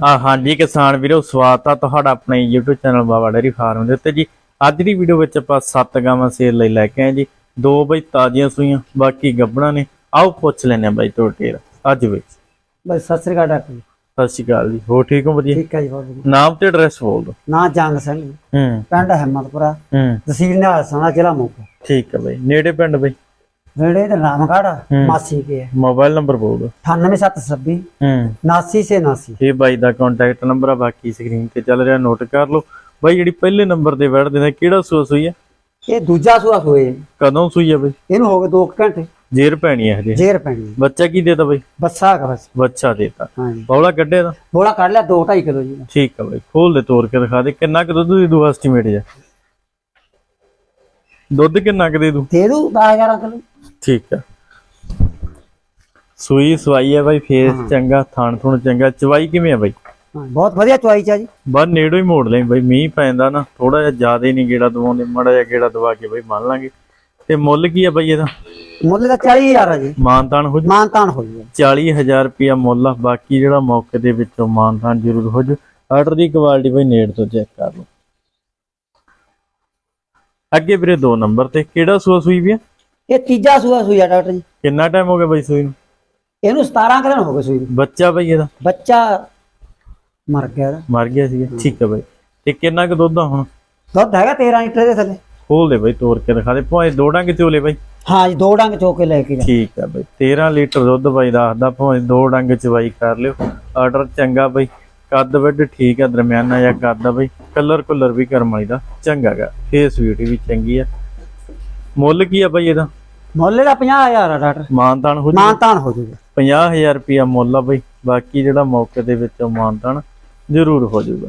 ਆ ਹਾਂਜੀ ਕਿਸਾਨ ਵੀਰੋ ਸਵਾਗਤ ਆ ਤੁਹਾਡਾ ਆਪਣੇ YouTube channel Baba dairy farm ਦੇ ਉੱਤੇ ਜੀ। ਅੱਜ ਦੀ ਵੀਡੀਓ ਵਿੱਚ ਆਪਾਂ ਸੱਤ ਗਾਵਾਂ ਸੇਲ ਲਈ ਲੈ ਕੇ ਆਏ ਜੀ। ਦੋ ਬਈ ਤਾਜ਼ੀਆਂ ਸੂਈਆਂ ਬਾਕੀ ਗੱਬਣਾ ਨੇ। ਆਓ ਪੁੱਛ ਲੈਨੇ ਆ ਬਾਈ ਤੋਂ ਟੇਰ ਅੱਜ ਵਿੱਚ। ਬਸ ਸਤਿ ਸ੍ਰੀ ਅਕਾਲ ਡਾਕਟਰ ਜੀ। ਸਤਿ ਸ਼੍ਰੀ ਅਕਾਲ ਜੀ। ਹੋ ਠੀਕ ਹੋ ਵਧੀਆ? ਠੀਕ ਹੈ ਜੀ ਬਹੁਤ ਵਧੀਆ। ਨਾਮ ਤੇ ਐਡਰੈਸ ਬੋਲ ਦੋ ਨਾ ਜੰਗ ਸਿੰਘ ਜੀ, ਹੂੰ। ਪਿੰਡ ਹਿੰਮਤਪੁਰਾ। ਹੂੰ। ਤਹਿਸੀਲ ਨਿਹਾਲਸਾਨਾ ਜ਼ਿਲ੍ਹਾ ਮੋਗਾ। ਠੀਕ ਹੈ ਬਾਈ। ਨੇੜੇ ਪਿੰਡ ਬਾਈ? ਤੇ ਰਾਮਗੜ੍ਹ ਹੂੰ। ਮਾਸੀ ਕੇ। ਹੈ ਮੋਬਾਈਲ ਨੰਬਰ ਬੋਲ ਦੋ। 98726 ਹੂੰ। 89 ਸੇ 89 ਇਹ ਬਾਈ ਦਾ ਕੰਟੈਕਟ ਨੰਬਰ ਆ ਬਾਕੀ ਸਕਰੀਨ ਤੇ ਚੱਲ ਰਿਹਾ ਨੋਟ ਕਰ ਲਓ। ਬਾਈ ਜਿਹੜੀ ਪਹਿਲੇ ਨੰਬਰ ਤੇ ਵੜਦੇ ਨੇ ਕਿਹੜਾ ਸੂਆ ਸੂਈ ਹੈ ਇਹ ਦੂਜਾ ਸੂਆ ਜੀ। ਕਦੋਂ ਸੂਈ ਹੈ ਬਾਈ? ਇਹਨੂੰ ਹੋ ਗਏ 2 ਘੰਟੇ। ਜੇਰ ਪੈਣੀ ਹੈ ਹਜੇ। ਜੇਰ ਪੈਣੀ। ਬੱਚਾ ਕੀ ਦੇਤਾ ਬਾਈ? ਬੱਸਾ ਹੈਗਾ ਬਸ। ਬੱਚਾ ਦੇਤਾ। ਹਾਂ ਜੀ ਬੌਲਾ ਕੱਢਿਆ ਦਾ ਬੋਲਾ ਕੱਢ ਲਿਆ 2 2.5 ਕਿਲੋ ਜੀ ਠੀਕ ਆ ਬਾਈ ਖੋਲ ਦੇ ਤੋੜ ਕੇ ਦਿਖਾ ਦੇ। ਕਿੰਨਾ ਕੁ ਦੁੱਧ ਦੀ ਦੂ ਐਸਟੀਮੇਟ ਜਾ ਦੁੱਧ ਕਿੰਨਾ ਕੁ ਦੇ ਦੂ? ਦੇ ਦੂ 10000 ਕਿਲੋ। ਠੀਕ ਆ। ਸੂਈ ਸਵਾਈ ਹੈ ਬਾਈ ਫੇਸ ਚੰਗਾ ਥਣ ਥੁਣ ਚੰਗਾ। ਚਵਾਈ ਕਿਵੇਂ ਆ ਬਾਈ? ਹਾਂ ਬਹੁਤ ਵਧੀਆ ਚੁਆਈ ਚਾ ਜੀ। ਬਸ ਨੇੜੋਂ ਹੀ ਮੋੜ ਲੈ ਬਾਈ ਮੀਂਹ ਪੈਂਦਾ ਨਾ ਥੋੜਾ ਜਿਹਾ ਜ਼ਿਆਦਾ ਹੀ ਨਹੀਂ ਗੇੜਾ ਦਵਾਉਂਦੇ ਮੜਾ ਜਿਹਾ ਗੇੜਾ ਦਵਾ ਕੇ ਬਾਈ ਮੰਨ ਲਾਂਗੇ। ਤੇ ਮੁੱਲ ਕੀ ਆ ਬਾਈ ਇਹਦਾ? ਮੁੱਲ ਦਾ 40000 ਹੈ ਜੀ। ਮਾਨਤਾਨ ਹੋ ਜੂ? ਮਾਨਤਾਨ ਹੋ ਜੂਗਾ 40000 ਰੁਪਿਆ ਮੁੱਲ ਆ ਬਾਕੀ ਜਿਹੜਾ ਮੌਕੇ ਦੇ ਵਿੱਚੋਂ ਮਾਨਤਾਨ ਜ਼ਰੂਰ ਹੋ ਜੂ। ਆਰਡਰ ਦੀ ਕੁਆਲਿਟੀ ਬਾਈ ਨੇੜ ਤੋਂ ਚੈੱਕ ਕਰ ਲਓ। ਅੱਗੇ ਵੀਰੇ 2 ਨੰਬਰ ਤੇ ਕਿਹੜਾ ਸੂਆ ਸੂਈ ਵੀ ਆ? ਇਹ ਤੀਜਾ ਸੂਆ ਸੂਆ ਡਾਕਟਰ ਜੀ। ਕਿੰਨਾ ਟਾਈਮ ਹੋ ਗਿਆ ਬਾਈ ਸੂਈ ਨੂੰ? ਇਹਨੂੰ 17 ਕੁ ਦਿਨ ਹੋ ਗਏ ਸੂਈ ਨੂੰ। ਬੱਚਾ ਬਾਈ ਇਹਦਾ? ਬੱਚਾ ਮਰ ਗਿਆ ਇਹਦਾ। ਮਰ ਗਿਆ ਸੀਗਾ। ਠੀਕ ਹੈ ਬਾਈ। ਤੇ ਕਿੰਨਾ ਕੁ ਦੁੱਧ ਆ ਹੁਣ? ਦੁੱਧ ਹੈਗਾ 13 ਲੀਟਰ ਦੇ ਥੱਲੇ। ਖੋਲ ਦੇ ਬਾਈ ਤੋੜ ਕੇ ਦਿਖਾ ਦੇ। ਭਾਵੇਂ ਦੋ ਡੰਗ ਚੋਲੇ ਬਾਈ। ਹਾਂ ਜੀ ਦੋ ਡੰਗ ਚੋ ਕੇ ਲੈ ਕੇ ਜਾ। ਠੀਕ ਹੈ ਬਾਈ। 13 ਲੀਟਰ ਦੁੱਧ ਬਾਈ ਦੱਸਦਾ ਭਾਵੇਂ ਦੋ ਡੰਗ ਚਵਾਈ ਕਰ ਲਿਓ। ਆਰਡਰ ਚੰਗਾ ਬਾਈ। ਕੱਦ ਵੱਡ ਠੀਕ ਹੈ ਦਰਮਿਆਨਾ ਜਾਂ ਕੱਦ ਆ ਬਾਈ। ਕਲਰ ਕੁਲਰ ਵੀ ਕਰਮ ਵਾਲੀ ਦਾ। ਚੰਗਾ ਗਾ। ਫੇਸ ਬਿਊਟੀ ਵੀ ਚੰਗੀ ਆ। ਮੁੱਲ ਕੀ ਆ ਬਾਈ ਇਹਦਾ? ਮੁੱਲ ਦਾ 50000 ਆ ਡਾਕਟਰ। ਮਾਨਤਾਨ ਹੋ ਜੂ ਮਾਨਤਾਨ ਹੋ ਜੂਗਾ। 50000 ਰੁਪਿਆ ਮੁੱਲ ਆ ਬਾਈ। ਬਾਕੀ ਜਿਹੜਾ ਮੌਕੇ ਦੇ ਵਿੱਚੋਂ ਮਾਨਤਾਨ ਜ਼ਰੂਰ ਹੋ ਜਾਊਗਾ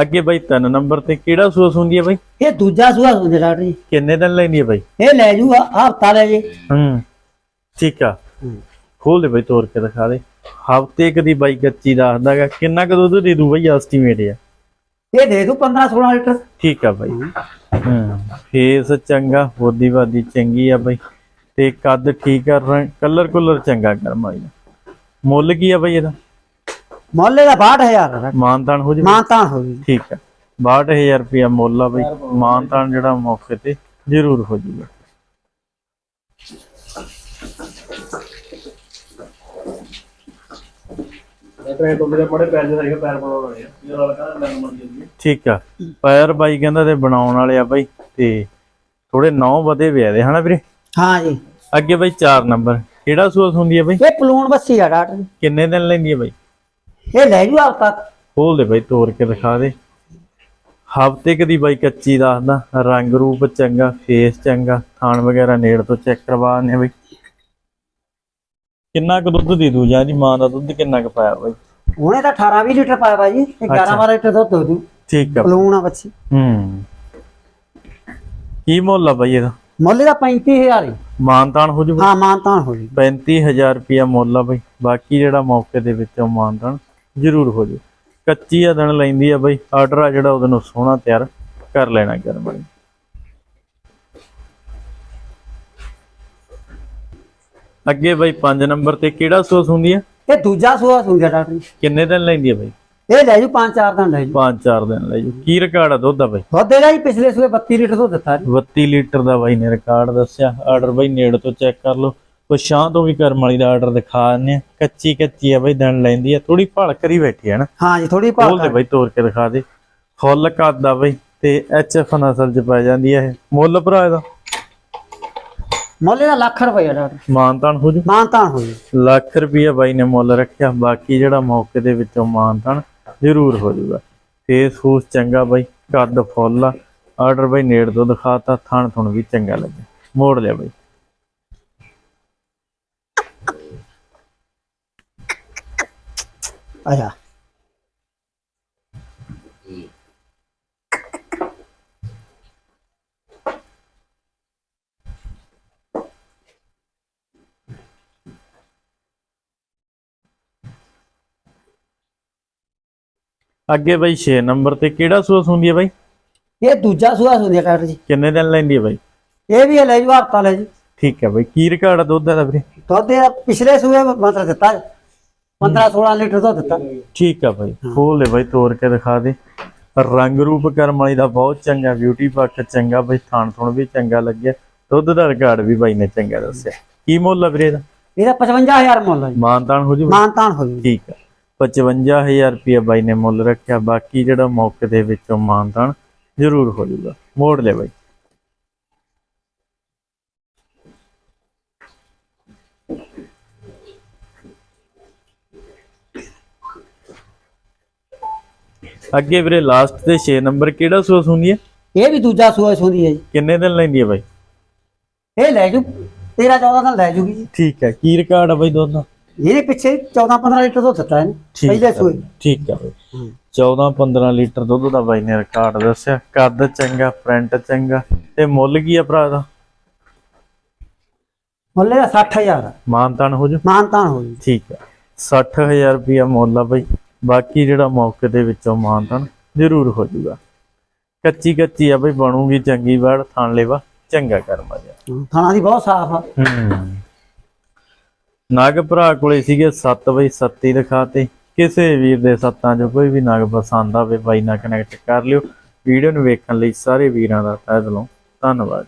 ਅੱਗੇ ਬਾਈ ਤਿੰਨ ਨੰਬਰ ਤੇ ਕਿਹੜਾ ਸੂਸ ਹੁੰਦੀ ਹੈ ਬਾਈ? ਇਹ ਦੂਜਾ ਸੂਆ ਹੁੰਦੇ ਡਾਕਟਰ ਜੀ। ਕਿੰਨੇ ਦਿਨ ਲੈਂਦੀ ਹੈ ਬਾਈ? ਇਹ ਲੈ ਜੂ ਹਫਤਾ ਲੈ ਜੇ। ਹੂੰ। ਠੀਕ ਆ। ਖੋਲ ਦੇ ਬਾਈ ਤੋੜ ਕੇ ਦਿਖਾ ਦੇ। ਹਫ਼ਤੇ ਕਦੀ ਬਾਈ ਕੱਚੀ ਦੱਸਦਾਗਾ ਕਿੰਨਾ ਕੁ ਦੁੱਧ ਦੇ ਦੂ ਬਾਈ ਐਸਟੀਮੇਟ ਆ? ਇਹ ਦੇ ਦੂ 15 16 ਲੀਟਰ। ਠੀਕ ਆ ਬਾਈ। ਹੂੰ ਫੇਸ ਚੰਗਾ ਬੋਦੀ ਬਾਦੀ ਚੰਗੀ ਆ ਬਾਈ। ਤੇ ਕੱਦ ਠੀਕ ਆ ਕਲਰ ਕੁਲਰ ਚੰਗਾ ਕਰਮ ਵਾਲੀ ਦਾ। ਮੁੱਲ ਕੀ ਆ ਬਾਈ ਇਹਦਾ? ਮੁੱਲ ਦਾ 62000 ਆ। ਡਾਕਟਰ ਮਾਨਤਾਨ ਹੋ ਜੇ ਮਾਨਤਾਨ ਹੋ ਜੂ ਠੀਕ ਆ। 62000 ਰੁਪਿਆ ਮੁੱਲ ਆ ਬਾਈ। ਮਾਨਤਾਨ ਜਿਹੜਾ ਮੌਕੇ ਤੇ ਜ਼ਰੂਰ ਹੋ ਜੂਗਾ ਠੀਕ ਆ। ਪੈਰ ਬਾਈ ਕਹਿੰਦਾ ਤੇ ਬਣਾਉਣ ਵਾਲੇ ਆ ਬਾਈ ਤੇ ਥੋੜੇ ਨੌ ਵਧੇ ਵੇ ਦੇ ਹਨਾ ਵੀਰੇ? ਹਾਂ ਜੀ। ਅੱਗੇ ਬਾਈ 4 ਨੰਬਰ। ਕਿਹੜਾ ਸੂਸ ਹੁੰਦੀ ਹੈ ਬਾਈ? ਇਹ ਪਲੂਣ ਬੱਸੀ ਆ ਡਾਕਟਰ ਜੀ। ਕਿੰਨੇ ਦਿਨ ਲੈਂਦੀ ਹੈ ਬਾਈ? ਇਹ ਲੈ ਜੂ ਹਫਤਾ ਖੋਲ ਦੇ ਬਾਈ ਤੋੜ ਕੇ ਦਿਖਾ ਦੇ। ਹਫ਼ਤੇ ਕਦੀ ਬਾਈ ਕੱਚੀ ਦੱਸਦਾ ਰੰਗ ਰੂਪ ਚੰਗਾ ਫੇਸ ਚੰਗਾ ਥਾਣ ਵਗੈਰਾ ਨੇੜ ਤੋਂ ਚੈੱਕ ਕਰਵਾ ਨੇ ਬਾਈ। ਕਿੰਨਾ ਕੁ ਦੁੱਧ ਦੇ ਦੂ ਜਾਂ ਦੀ ਮਾਂ ਦਾ ਦੁੱਧ ਕਿੰਨਾ ਕੁ ਪਾਇਆ ਬਾਈ? ਉਹਨੇ ਤਾਂ 18 20 ਲੀਟਰ ਪਾਇਆ ਬਾਜੀ ਇਹ 11 12 ਲੀਟਰ ਦੁੱਧ ਦੋ ਦੂ ਠੀਕ ਆ। ਪਲੂਣ ਆ ਬੱਚੀ। ਹੂੰ। ਕੀ ਮੁੱਲ ਆ ਬਾਈ ਇਹਦਾ? ਮੁੱਲ ਦਾ 35000 ਹੀ ਮਾਨਤਾਨ ਹੋ ਜੂ ਹਾਂ ਮਾਨਤਾਨ ਹੋ ਜੂ 35000 ਰੁਪਿਆ ਮੁੱਲ ਆ ਬਾਈ। ਬਾਕੀ ਜਿਹੜਾ ਮੌਕੇ ਦੇ ਵਿੱਚੋਂ ਮਾਨਤਾਨ ਜ਼ਰੂਰ ਹੋ ਜੂ। ਕੱਚੀ ਆ ਦਿਨ ਲੈਂਦੀ ਆ ਬਾਈ। ਆਰਡਰ ਆ ਜਿਹੜਾ ਉਹਦੇ ਨੂੰ ਸੋਹਣਾ ਤਿਆਰ ਕਰ ਲੈਣਾ ਗਰਮ ਵਾਲੀ ਅੱਗੇ ਬਾਈ 5 ਨੰਬਰ ਤੇ ਕਿਹੜਾ ਸੋਸ ਹੁੰਦੀ ਆ? ਇਹ ਦੂਜਾ ਸੂਆ ਸੂਆ ਡਾਕਟਰ ਜੀ। ਕਿੰਨੇ ਦਿਨ ਲੈਂਦੀ ਆ ਬਾਈ? ਇਹ ਲੈ ਜੂ 5-4 ਦਿਨ ਲੈ ਜੂ। 5-4 ਦਿਨ ਲੈ ਜੂ। ਕੀ ਰਿਕਾਰਡ ਆ ਦੁੱਧ ਦਾ ਬਾਈ? ਦੁੱਧ ਇਹਦਾ ਜੀ ਪਿਛਲੇ ਸੂਏ 32 ਲੀਟਰ ਦੁੱਧ ਦਿੱਤਾ ਜੀ। 32 ਲੀਟਰ ਦਾ ਬਾਈ ਨੇ ਰਿਕਾਰਡ ਦੱਸਿਆ। ਆਰਡਰ ਬਾਈ ਨੇੜ ਤੋਂ ਚੈੱਕ ਕਰ ਲਓ। ਕੋਈ ਸ਼ਾਂ ਤੋਂ ਵੀ ਕਰਮ ਵਾਲੀ ਦਾ ਆਰਡਰ ਦਿਖਾ ਦਿੰਦੇ ਆ। ਕੱਚੀ ਕੱਚੀ ਆ ਬਾਈ ਦਿਨ ਲੈਂਦੀ ਆ। ਥੋੜੀ ਭਲ ਕਰੀ ਬੈਠੀ ਆ ਨਾ। ਹਾਂ ਜੀ ਥੋੜੀ ਖੋਲ ਭਾਲ ਦੇ ਬਾਈ ਤੋੜ ਕੇ ਦਿਖਾ ਦੇ। ਫੁੱਲ ਕੱਦ ਆ ਬਾਈ ਤੇ ਐਚ ਐਫ ਨਸਲ ਚ ਪੈ ਜਾਂਦੀ ਆ ਇਹ। ਮੁੱਲ ਭਰਾ ਇਹਦਾ? ਮੁੱਲ ਦਾ ਲੱਖ ਰੁਪਏ ਡਾਕਟਰ ਮਾਨਤਾਨ ਹੋ ਜੂ। ਮਾਨਤਾਨ ਹੋ ਜੂ। ਲੱਖ ਰੁਪਈਆ ਬਾਈ ਨੇ ਮੁੱਲ ਰੱਖਿਆ ਬਾਕੀ ਜਿਹੜਾ ਮੌਕੇ ਦੇ ਵਿੱਚੋਂ ਮਾਨਤਾਨ ਜ਼ਰੂਰ ਹੋ ਜਾਊਗਾ ਫੇਸ ਫੂਸ ਚੰਗਾ ਬਾਈ ਕੱਦ ਫੁੱਲ ਆ। ਆਰਡਰ ਬਾਈ ਨੇੜ ਤੋਂ ਦਿਖਾਤਾ ਥਣ ਥੁਣ ਵੀ ਚੰਗਾ ਲੱਗਿਆ। ਮੋੜ ਲਿਆ ਬਾਈ। ਆਇਆ। ਅੱਗੇ ਬਾਈ 6 ਨੰਬਰ ਤੇ ਕਿਹੜਾ ਸੂਸ ਹੁੰਦੀ ਹੈ ਬਾਈ? ਇਹ ਦੂਜਾ ਸੂਆ ਸੁਣਿਆ ਡਾਕਟਰ ਜੀ। ਕਿੰਨੇ ਦਿਨ ਲੈਂਦੀ ਹੈ ਬਾਈ? ਇਹ ਵੀ ਹੈ ਲੈ ਜੂ ਹਫਤਾ ਲੈ ਜੀ। ਠੀਕ ਹੈ ਬਾਈ ਕੀ ਰਿਕਾਰਡ ਦੁੱਧ ਦਾ ਵੀਰੇ? ਦੁੱਧ ਇਹ ਪਿਛਲੇ ਸੂਏ ਮਤਲਬ ਦਿੱਤਾ 15 16 ਲੀਟਰ ਦੁੱਧ ਦਿੱਤਾ। ਠੀਕ ਆ ਬਾਈ ਖੋਲ ਦੇ ਬਾਈ ਤੋੜ ਕੇ ਦਿਖਾ ਦੇ। ਰੰਗ ਰੂਪ ਕਰਮ ਵਾਲੀ ਦਾ ਬਹੁਤ ਚੰਗਾ ਬਿਊਟੀ ਪੱਖ ਚੰਗਾ ਬਾਈ ਥਾਣ ਥੁਣ ਵੀ ਚੰਗਾ ਲੱਗਿਆ। ਦੁੱਧ ਦਾ ਰਿਕਾਰਡ ਵੀ ਬਾਈ ਨੇ ਚੰਗਾ ਦੱਸਿਆ। ਕੀ ਮੁੱਲ ਆ ਵੀਰੇ ਦਾ ਇਹਦਾ 55000 ਮੁੱਲ ਹੈ ਮਾਨਤਾਨ ਹੋ ਜੂ ਮਾਨਤਾਨ ਹੋ ਜੂ। ਠੀਕ ਆ। 55000 ਰੁਪਏ ਬਾਈ ਨੇ ਮੁੱਲ ਰੱਖਿਆ। ਬਾਕੀ ਜਿਹੜਾ ਮੌਕੇ ਦੇ ਵਿੱਚੋਂ ਮਾਨਤਾਨ ਜ਼ਰੂਰ ਹੋ ਜੂਗਾ ਮੋੜ ਲੈ ਬਾਈ। ਅੱਗੇ ਵੀਰੇ ਲਾਸਟ ਤੇ 6 ਨੰਬਰ ਕਿਹੜਾ ਸੂਆ ਸੁਣੀ ਹੈ ਇਹ ਵੀ ਦੂਜਾ ਸੂਆ ਸੁੰਦੀ ਹੈ ਜੀ। ਕਿੰਨੇ ਦਿਨ ਲੈਂਦੀ ਹੈ ਬਾਈ? ਇਹ ਲੈ ਜੂ। 13 14 ਦਿਨ ਲੈ ਜੂਗੀ ਜੀ। ਠੀਕ ਹੈ। ਕੀ ਰਿਕਾਰਡ ਆ ਬਾਈ ਦੁੱਧ ਦਾ ਇਹਦੇ ਪਿੱਛੇ 14 15 ਲੀਟਰ ਦੁੱਧ ਦਿੱਤਾ ਇਹਨੇ ਠੀਕ ਪਹਿਲੇ ਆ ਸੂਏ। ਠੀਕ ਆ ਬਾਈ। 14 15 ਲੀਟਰ ਦੁੱਧ ਦਾ ਬਾਈ ਨੇ ਰਿਕਾਰਡ ਦੱਸਿਆ ਕੱਦ ਚੰਗਾ ਪ੍ਰਿੰਟ ਚੰਗਾ ਤੇ ਮੁੱਲ ਕੀ ਆ ਭਰਾ ਦਾ? ਮੁੱਲ ਇਹਦਾ 60000 ਆ। ਮਾਨਤਾਨ ਹੋ ਜੂ ਮਾਨਤਾਨ ਹੋ ਜੂ ਠੀਕ ਹੈ। 60000 ਰੁਪਿਆ ਮੁੱਲ ਆ ਬਾਈ। ਬਾਕੀ ਜਿਹੜਾ ਮੌਕੇ ਦੇ ਵਿੱਚੋਂ ਮਾਨਤਾਨ ਜ਼ਰੂਰ ਹੋ ਜੂਗਾ ਕੱਚੀ ਕੱਚੀ ਆ ਬਾਈ ਬਣੂਗੀ ਚੰਗੀ ਬਾੜ ਥਾਣ ਲੈਵਾ ਚੰਗਾ ਕਰਮਾ ਜਾ। ਥਾਣਾ ਦੀ ਬਹੁਤ ਸਾਫ਼ ਆ। ਹੂੰ। ਨਗ ਭਰਾ ਕੋਲੇ ਸੀਗੇ 7 ਬਈ 37 ਦਿਖਾਤੇ। ਕਿਸੇ ਵੀਰ ਦੇ ਸੱਤਾਂ ਚ ਕੋਈ ਵੀ ਨਗ ਪਸੰਦ ਆਵੇ ਬਾਈ ਨਾਲ ਕਨੈਕਟ ਕਰ ਲਿਓ। ਵੀਡੀਓ ਨੂੰ ਵੇਖਣ ਲਈ ਸਾਰੇ ਵੀਰਾਂ ਦਾ ਤਹਿ ਦਿਲੋਂ ਧੰਨਵਾਦ